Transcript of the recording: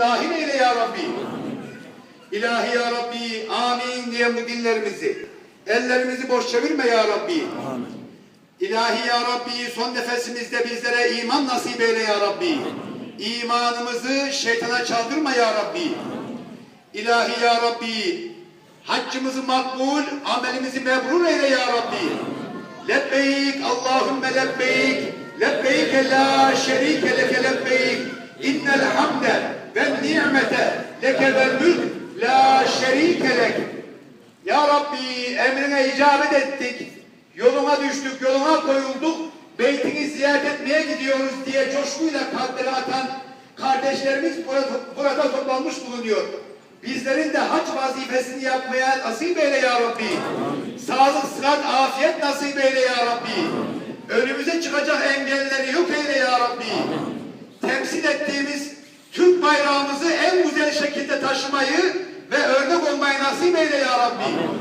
dahil eyle ya Rabbi. İlahi ya Rabbi amin diyen bu dillerimizi, ellerimizi boş çevirme ya Rabbi. İlahi ya Rabbi son nefesimizde bizlere iman nasip eyle ya Rabbi. İmanımızı şeytana çaldırma ya Rabbi. İlahi ya Rabbi haccımızı makbul, amelimizi mebrur eyle ya Rabbi. Lebbeyk Allahümme lebbeyk lebbeyke la şerike leke lebbeyk ni'mete leke vel mülk la şerike lek. Ya Rabbi emrine icabet ettik. Yoluna düştük, yoluna koyulduk. Beytini ziyaret etmeye gidiyoruz diye coşkuyla kalpleri atan kardeşlerimiz burada, burada toplanmış bulunuyor. Bizlerin de hac vazifesini yapmaya nasip eyle ya Rabbi. Sağlık, sıhhat, afiyet nasip eyle ya Rabbi. Önümüze çıkacak engelleri yok eyle ya Rabbi. Temsil ettiğimiz Türk şekilde taşımayı ve örnek olmayı nasip eyle ya Rabbi.